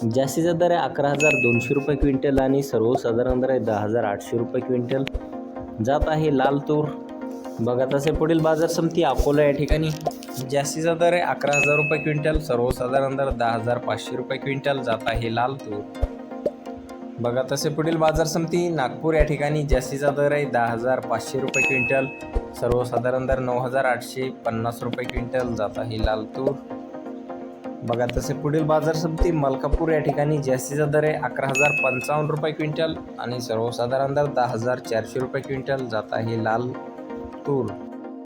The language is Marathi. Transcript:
जास्तीचा दर आहे अकरा हजार दोनशे रुपये क्विंटल आणि सर्वसाधारण दर आहे दहा हजार आठशे रुपये क्विंटल. जात आहे लाल तूर बघा तसे पुढील बाजार समिती अकोला या ठिकाणी. जास्तीचा दर आहे अकरा हजार रुपये क्विंटल सर्वसाधारण दर दहा हजार पाचशे रुपये क्विंटल जात आहे लाल तूर बघा तसे पुढील बाजार समिती नागपूर या ठिकाणी जास्तीचा दर आहे दहा हजार पाचशे रुपये क्विंटल सर्वसाधारण दर नऊ हजार आठशे पन्नास रुपये क्विंटल जात आहे लाल तूर बघा तसे पुढील बाजार समिती मलकापूर या ठिकाणी जास्तीचा दर आहे. अकरा हजार पंचावन्न रुपये क्विंटल आणि सर्वसाधारण दर दहा हजार चारशे रुपये क्विंटल जात आहे लाल तूर.